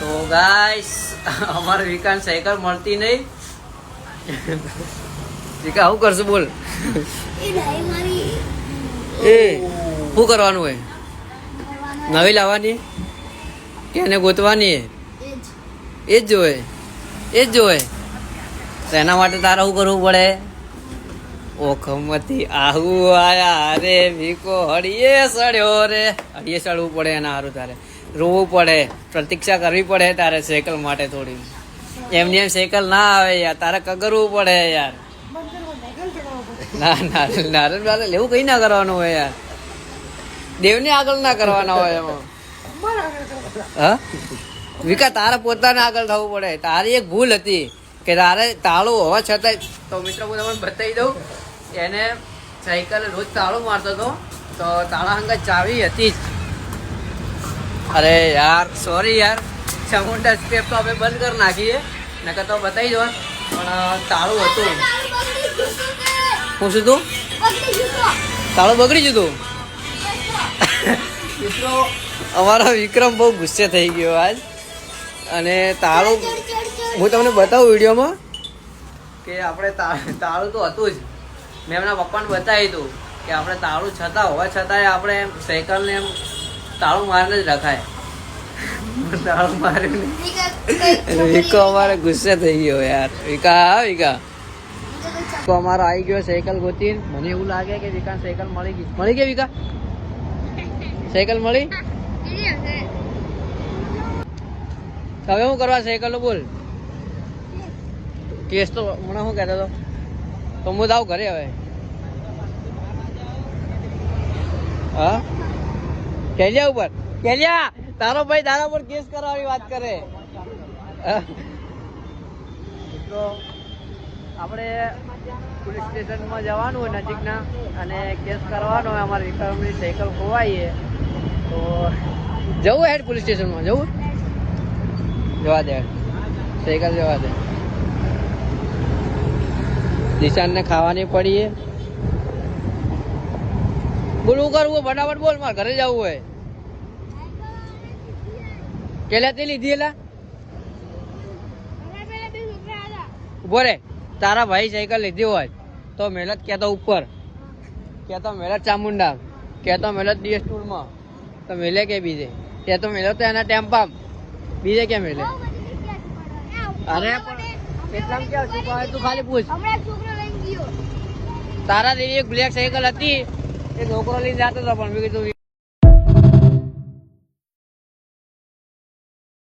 તો ગાઈસ અમારે વિકાન સાયકલ મળતી નહીં. વિકા શું કરશું બોલ? એ શું કરવાનું હોય? નવી લાવવાની? કે એને ગોતવાની? એ જ જોવે એ જ જોવે તો એના માટે તારે શું કરવું પડે? ઓખમતી આહુ આયા રે ભીકો હળીએ સડ્યો રે. હળીએ સડવું પડે એના સારું તારે. રોવું પડે. પ્રતીક્ષા કરવી પડે તારે સાયકલ માટે થોડી. એમની એમ સાયકલ ના આવે યાર. તારે કગરવું પડે યાર. ના ના કઈ ના કરવાનું હોય યાર. દેવને આગળ ના કરવાના હોય હા? વિકા તારે પોતાને આગળ થવું પડે. તારી એક ભૂલ હતી કે તારે તાળું હોવા છતાંય તો મિત્રો, હું બતાવી દઉં. એને સાયકલ રોજ તાળું મારતો હતો તો તાળા હંગા ચાવી હતી જ. અરે યાર સોરી યાર. ચામુંડા સ્ટેપ તો આપણે બંધ કરી નાખીએ નકર તો બતાવી દો. પણ તાળું હતું. હું શું તું? તાળું બગડી જતું મિત્રો અમારો વિક્રમ બહુ ગુસ્સે થઈ ગયો આજ. અને તાળું હું તમને બતાવું વિડીયોમાં કે આપણે તા- તાળું તો હતું જ. મેં એમના પપ્પાને બતાવ્યું હતું કે આપણે તાળું છતાં હોવા છતાંય આપણે એમ સાયકલને એમ તાળું મારીને જ રખાય. તાળું મારીને. વિકો અમારે ગુસ્સે થઈ ગયો યાર. વિકા, હા, વિકા? તો અમારો આવી ગયો સાયકલ ગોતી મને એવું લાગે કે વિકા સાયકલ મળી ગઈ. મળી ગઈ વિકા? સાયકલ મળી? હવે શું કરવા સાયકલ બોલ? કેસ તો હમણાં શું કહેતો હતો. તો હું જાઉં ઘરે હવે. હા? કેલિયા ઉપર? કેલિયા તારો ભાઈ તારા પર કેસ કરવાની વાત કરે? મિત્રો આપણે પોલીસ સ્ટેશનમાં જવાનું હોય નજીકના અને કેસ કરવાનો હોય અમારી રિકવરી સાયકલ ખોવાઈએ. તો જવું હેડ પોલીસ સ્ટેશનમાં જવું? જવા દે સાયકલ જવા દે. દિશાનને ખાવાની પડીએ. બોલવું કરવું ફટાફટ બોલ મારે ઘરે જવું હોય. કેલા તે લીધી એલા? ઊભો રે. તારા ભાઈ સાયકલ લીધી હોય તો મહેનત કહેતો ઉપર. કહેતો મહેનત ચામુંડા. કહેતો મહેનત ડીએસ ટૂરમાં. તો મેલે કે બીજે? કેતો મેલે તો એના ટેમ્પા બીજે કેમ મેલે? અરે પણ કેટલામ ક્યાં ચૂકવાય તું ખાલી પૂછ. તારા દેવી એક બ્લેક સાયકલ હતી. એ છોકરો લઈને જતો હતો પણ મેં કીધું